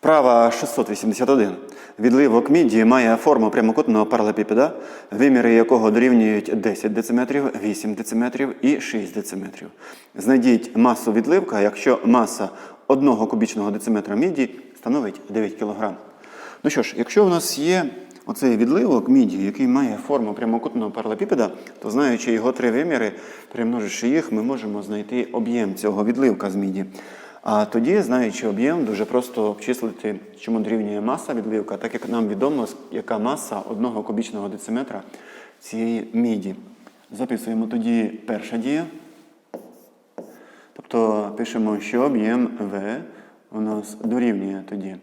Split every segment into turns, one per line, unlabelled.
Вправа 681. Відливок міді має форму прямокутного паралепіпеда, виміри якого дорівнюють 10 дециметрів, 8 дециметрів і 6 дециметрів. Знайдіть масу відливка, якщо маса 1 кубічного дециметра міді становить 9 кг. Ну що ж, якщо у нас є оцей відливок міді, який має форму прямокутного паралепіпеда, то знаючи його три виміри, примноживши їх, ми можемо знайти об'єм цього відливка з міді. А тоді, знаючи об'єм, дуже просто обчислити, чому дорівнює маса відливка, так як нам відомо, яка маса одного кубічного дециметра цієї міді. Записуємо тоді перша дія. Тобто пишемо, що об'єм В у нас дорівнює тоді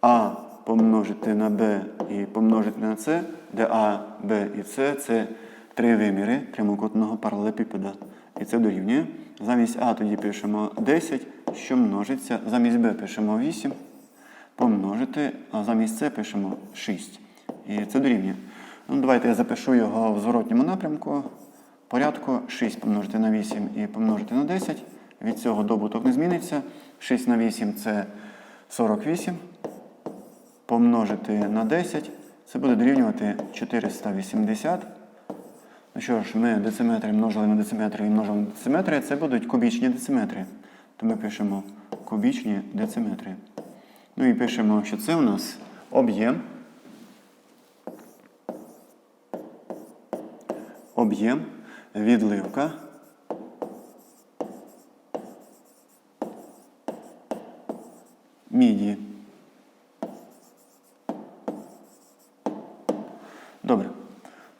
А помножити на Б і помножити на С, де А, Б і С це три виміри прямокутного паралелепіпеда. І це дорівнює. Замість А тоді пишемо 10, що множиться. Замість Б пишемо 8, помножити, а замість С пишемо 6. І це дорівнює. Ну, Давайте я запишу його в зворотньому напрямку. Порядку 6 помножити на 8 і помножити на 10. Від цього добуток не зміниться. 6 на 8 це 48. Помножити на 10. Це буде дорівнювати 480. Ну що ж, ми дециметри множили на дециметри і множили на дециметри, це будуть кубічні дециметри. То ми пишемо кубічні дециметри. Ну і пишемо, що це у нас об'єм. Об'єм відливка. Міді. Добре.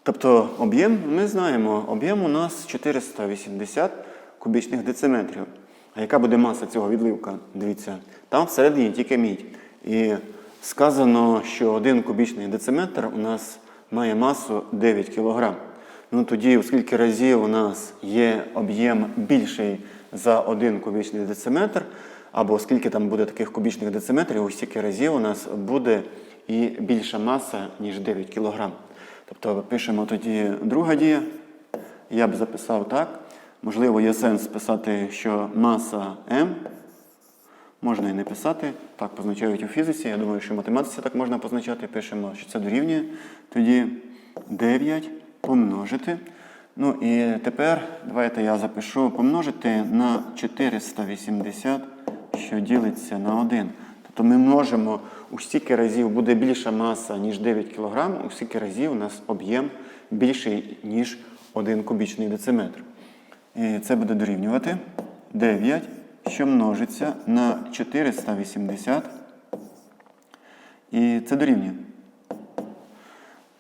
Тобто об'єм, ми знаємо, об'єм у нас 480 кубічних дециметрів. А яка буде маса цього відливка? Дивіться, там всередині тільки мідь. І сказано, що один кубічний дециметр у нас має масу 9 кг. Ну тоді, оскільки разів у нас є об'єм більший за один кубічний дециметр, або скільки там буде таких кубічних дециметрів, ось стільки разів у нас буде і більша маса, ніж 9 кг. Тобто пишемо тоді друга дія. Я б записав так. Можливо, є сенс писати, що маса М. Можна і не писати. Так позначають у фізиці. Я думаю, що в математиці так можна позначати. Пишемо, що це дорівнює. Тоді 9 помножити. Ну і тепер давайте я запишу помножити на 480, що ділиться на 1. Тобто ми множимо у стільки разів буде більша маса, ніж 9 кг, у стільки разів у нас об'єм більший, ніж 1 кубічний дециметр. І це буде дорівнювати 9, що множиться на 480. І це дорівнює.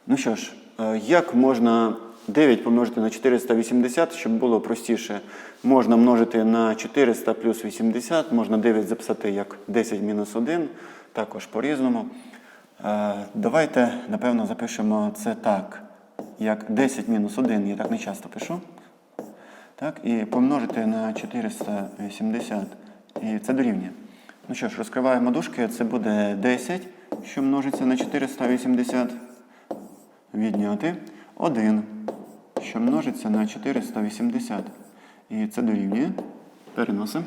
Ну що ж, е, як можна 9 помножити на 480, щоб було простіше? Можна множити на 400 плюс 80, можна 9 записати як 10 мінус 1, також по-різному. Е, Давайте, напевно, запишемо це так, як 10 мінус 1, я так не часто пишу. Так, І помножити на 480. І це дорівнює. Ну що ж, розкриваємо дужки, це буде 10, що множиться на 480. Відняти 1, що множиться на 480. І це дорівнює. Переносимо.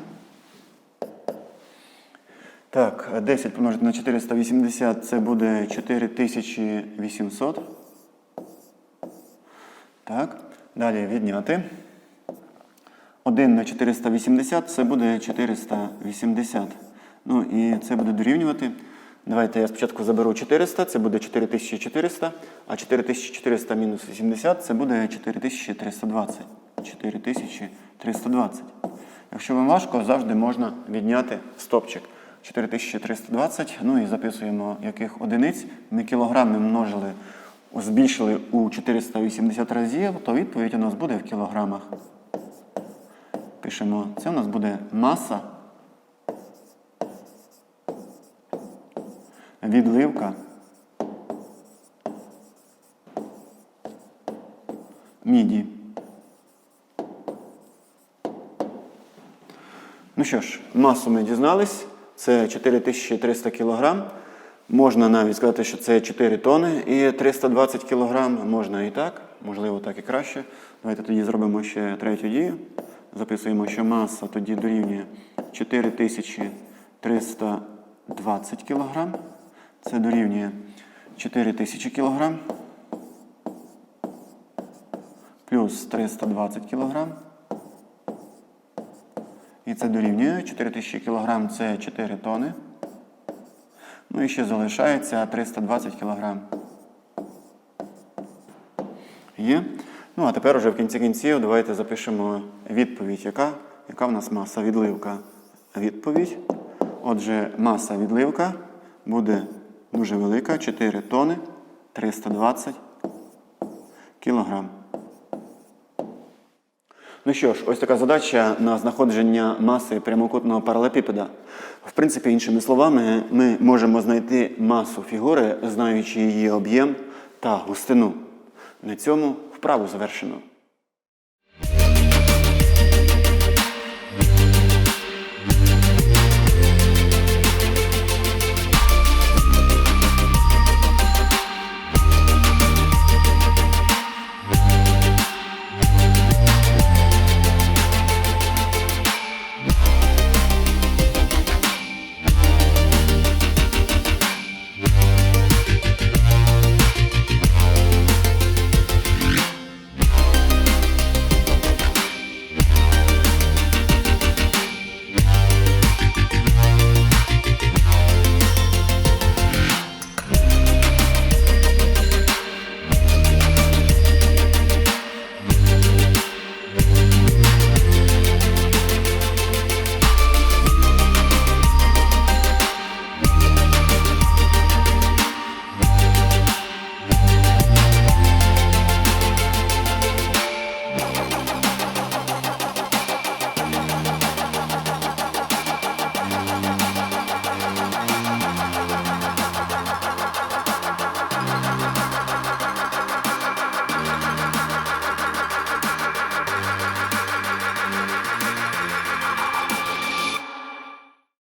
Так, 10 помножити на 480 це буде 4800. Так, далі відняти. 1 на 480 це буде 480. Ну і це буде дорівнювати. Давайте я спочатку заберу 400, це буде 4400, а 4400 мінус 80 це буде 4320. 4320. Якщо вам важко, завжди можна відняти стопчик. 4320, ну і записуємо яких одиниць. Ми кілограми множили, збільшили у 480 разів, то відповідь у нас буде в кілограмах. Пишемо, це у нас буде маса відливка міді. Ну що ж, масу ми дізнались. Це 4300 кг. Можна навіть сказати, що це 4 тони і 320 кг. Можна і так, можливо, так і краще. Давайте тоді зробимо ще третю дію. Записуємо, що маса тоді дорівнює 4320 20 кг. Це дорівнює 4000 кг. Плюс 320 кг. І це дорівнює 4000 кг це 4 тони. Ну і ще залишається 320 кг. Є. Ну, а тепер уже в кінці кінців давайте запишемо відповідь, яка, яка в нас маса відливка. Відповідь. Отже, маса відливка буде дуже велика 4 тони 320 кілограм. Ну що ж, ось така задача на знаходження маси прямокутного паралепіпеда. В принципі, іншими словами, ми можемо знайти масу фігури, знаючи її об'єм та густину. На цьому вправу завершено.